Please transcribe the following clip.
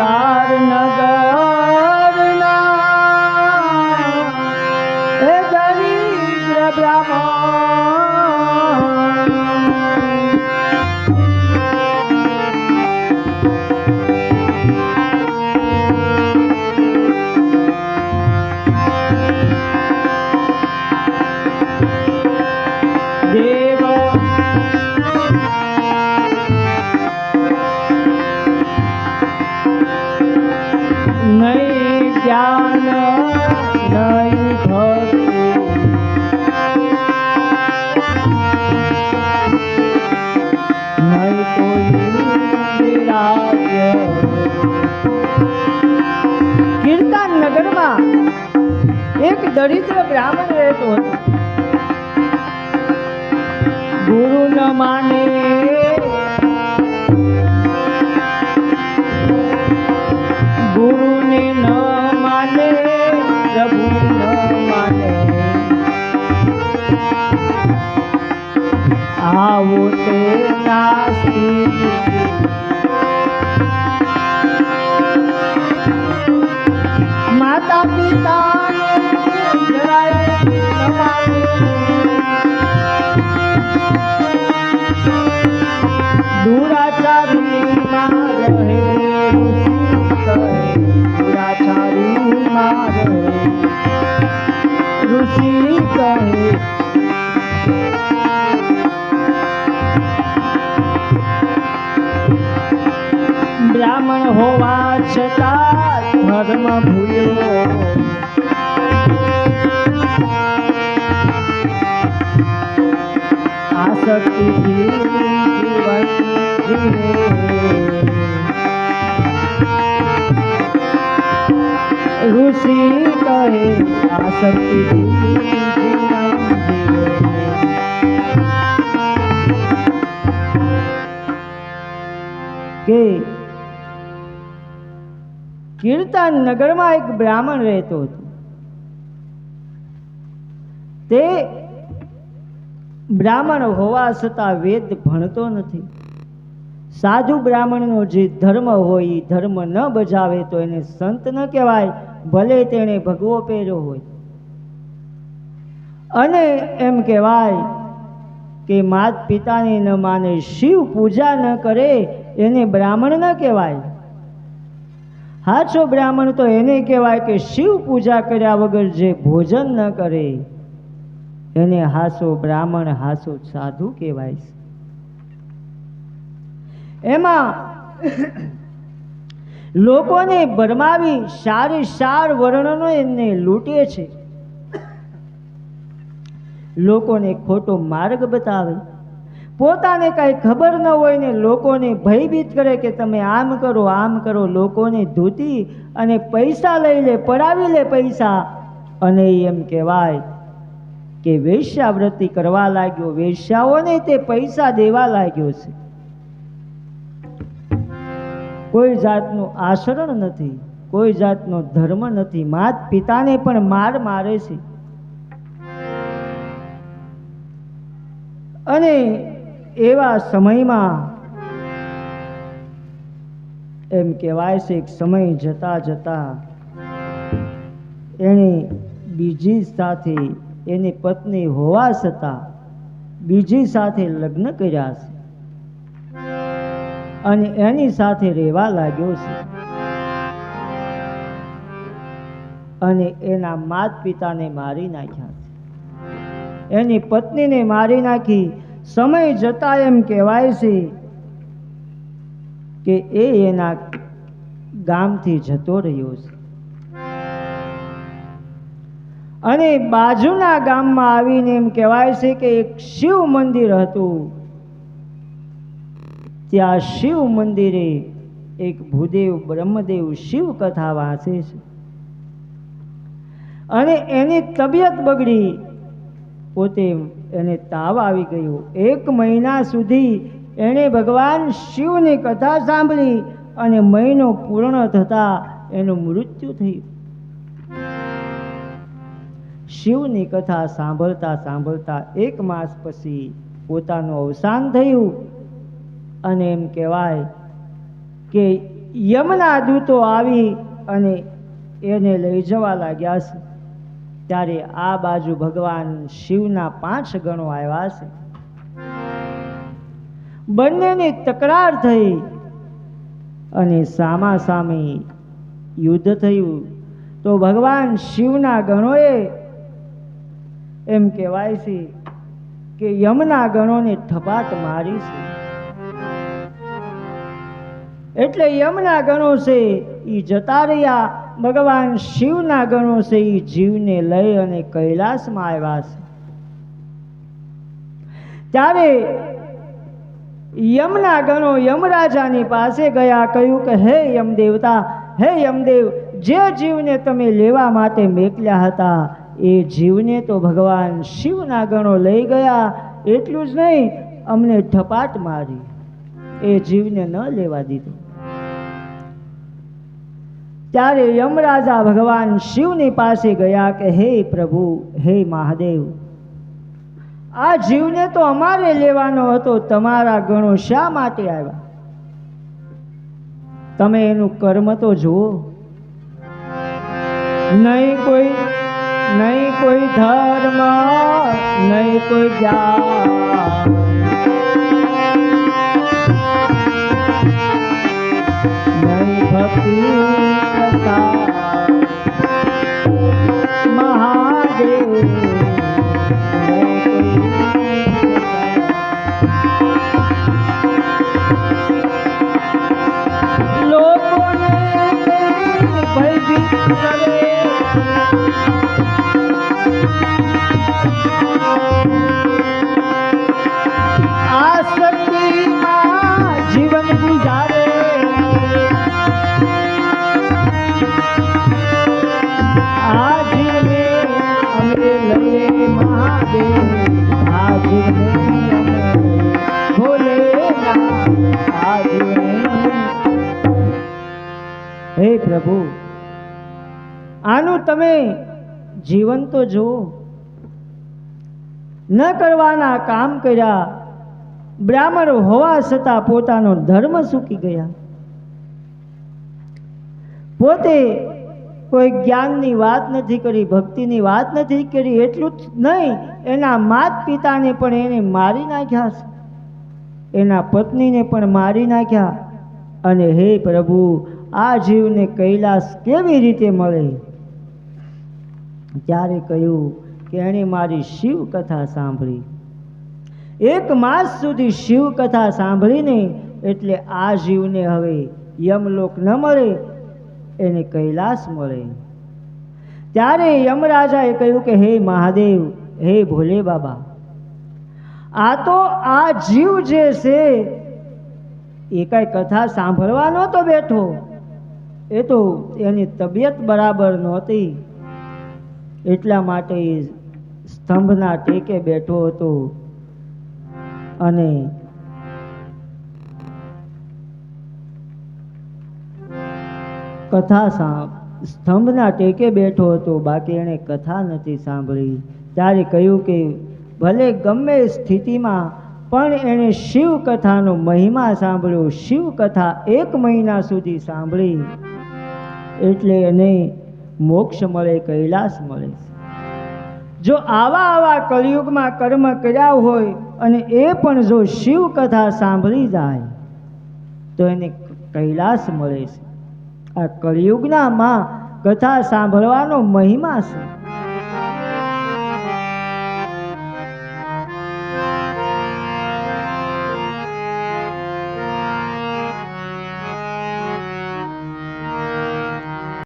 তা નહીં જ્ઞાન નહીં નગરમાં એક દરિદ્ર બ્રાહ્મણ રહેતો હતો. ગુરુ ન માને આવો તે નાસ્તિક માતા પિતાને બ્રાહ્મણ હોવા છતાં ધર્મ ભૂલ્યો. આસક્તિથી ઋષિ કહે આસક્તિથી કે કીર્તન નગરમાં એક બ્રાહ્મણ રહેતો હતો. તે બ્રાહ્મણ હોવા છતાં વેદ ભણતો નથી. સાધુ બ્રાહ્મણનો જે ધર્મ હોય એ ધર્મ ન બજાવે તો એને સંત ન કહેવાય, ભલે તેણે ભગવો પહેર્યો હોય. અને એમ કહેવાય કે માત પિતાને ન માને શિવ પૂજા ન કરે, એને બ્રાહ્મણ ન કહેવાય. હાચો બ્રાહ્મણ તો એને કહેવાય કે શિવ પૂજા કર્યા વગર જે ભોજન ન કરે, એને હાસો બ્રાહ્મણ, હાસો સાધુ કહેવાય એમાં લોકોને ભરમાવી સારી સાર વર્ણનો એમને લૂંટે છે. લોકોને ખોટો માર્ગ બતાવે. પોતાને કાંઈ ખબર ન હોય ને લોકોને ભયભીત કરે કે તમે આમ કરો આમ કરો, લોકોને ધૂતી અને પૈસા લઈ લે, પડાવી લે પૈસા. અને એમ કહેવાય કે વેશ્યાવૃત્તિ કરવા લાગ્યો, વેશ્યાઓને તે પૈસા દેવા લાગ્યો છે. કોઈ જાતનું આચરણ નથી, કોઈ જાતનો ધર્મ નથી માત પિતાને પણ માર મારે છે. અને એવા સમયમાં એમ કહેવાય છે કે સમય જતા જતા એણે બીજી સાથે એની પત્ની હોવા છતાં બીજી સાથે લગ્ન કર્યા છે. અને એની સાથે રહેવા લાગ્યો છે. અને એના માત પિતાને મારી નાખ્યા છે. એની પત્નીને મારી નાખી સમય જતા એમ કહેવાય છે કે એ એના ગામથી જતો રહ્યો છે. અને બાજુના ગામમાં આવીને એમ કહેવાય છે કે એક શિવ મંદિર હતું. ત્યાં શિવ મંદિરે એક ભૂદેવ બ્રહ્મદેવ શિવ કથા વાંચે છે. અને એની તબિયત બગડી. પોતે એને તાવ આવી ગયો. એક મહિના સુધી એણે ભગવાન શિવની કથા સાંભળી અને મહિનો પૂર્ણ થતાં એનું મૃત્યુ થયું. શિવની કથા સાંભળતા સાંભળતા એક માસ પછી પોતાનું અવસાન થયું અને એમ કહેવાય કે યમના દૂતો આવી અને એને લઈ જવા લાગ્યા છે. ત્યારે આ બાજુ ભગવાન શિવના પાંચ ગણો આવ્યા છે. બંનેની તકરાર થઈ અને સામા સામે યુદ્ધ થયું. તો ભગવાન શિવના ગણોએ એમ કહેવાય છે કે યમના ગણોને થપાટ મારી છે. એટલે યમના ગણો છે એ જતા રહ્યા ભગવાન શિવના ગણો છે એ જીવને લઈ અને કૈલાસમાં આવ્યા છે. ત્યારે યમના ગણો યમરાજાની પાસે ગયા, કહ્યું કે, હે યમ દેવતા હે યમદેવ, જે જીવને તમે લેવા માટે મેકલ્યા હતા, એ જીવને તો ભગવાન શિવના ગણો લઈ ગયા, એટલું જ નહીં, અમને ઠપાટ મારી, એ જીવને ન લેવા દીધો. ત્યારે યમરાજા ભગવાન શિવની પાસે ગયા કે, હે પ્રભુ, હે મહાદેવ, આ જીવને તો અમારે લેવાનો હતો, તમારા ગણો શા માટે આવ્યા? તમે એનું કર્મ તો જુઓ. નહીં કોઈ નહીં કોઈ ધર્મ, નહીં કોઈ નહીં ભક્તિ હે પ્રભુ, આનું તમે જીવન તો જુઓ. ન કરવાના કામ કર્યા, બ્રાહ્મણ હોવા છતાં પોતાનો ધર્મ સૂકી ગયા. પોતે કોઈ જ્ઞાનની વાત નથી કરી, ભક્તિની વાત નથી કરી, એટલું જ નહીં, એના માત પિતાને પણ એને મારી નાખ્યા છે. એના પત્નીને પણ મારી નાખ્યા. અને હે પ્રભુ આ જીવને કૈલાસ કેવી રીતે મળે? ત્યારે કહ્યું કે એણે મારી શિવ કથા સાંભળી. એક માસ સુધી શિવ કથા સાંભળીને એટલે આ જીવને હવે યમલોક ન મળે, એને કૈલાસ મળે. ત્યારે યમરાજાએ કહ્યું કે, હે મહાદેવ, હે ભોલે બાબા, આ તો આ જીવ જે છે, એ કાંઈ કથા સાંભળવાનો તો બેઠો. એ તો એની તબિયત બરાબર નહોતી. એટલા માટે સ્તંભના ટેકે બેઠો હતો અને કથા સ્તંભના ટેકે બેઠો હતો. બાકી એણે કથા નથી સાંભળી. ત્યારે કહ્યું કે, ભલે ગમે સ્થિતિમાં, પણ એણે શિવ કથાનો મહિમા સાંભળ્યો. શિવ કથા એક મહિના સુધી સાંભળી. એટલે એને મોક્ષ મળે, કૈલાસ મળે જો આવા આવા કલયુગમાં કર્મ કર્યા હોય અને એ પણ જો શિવ કથા સાંભળી જાય, તો એને કૈલાસ મળે છે. આ કલયુગના માં કથા સાંભળવાનો મહિમા છે.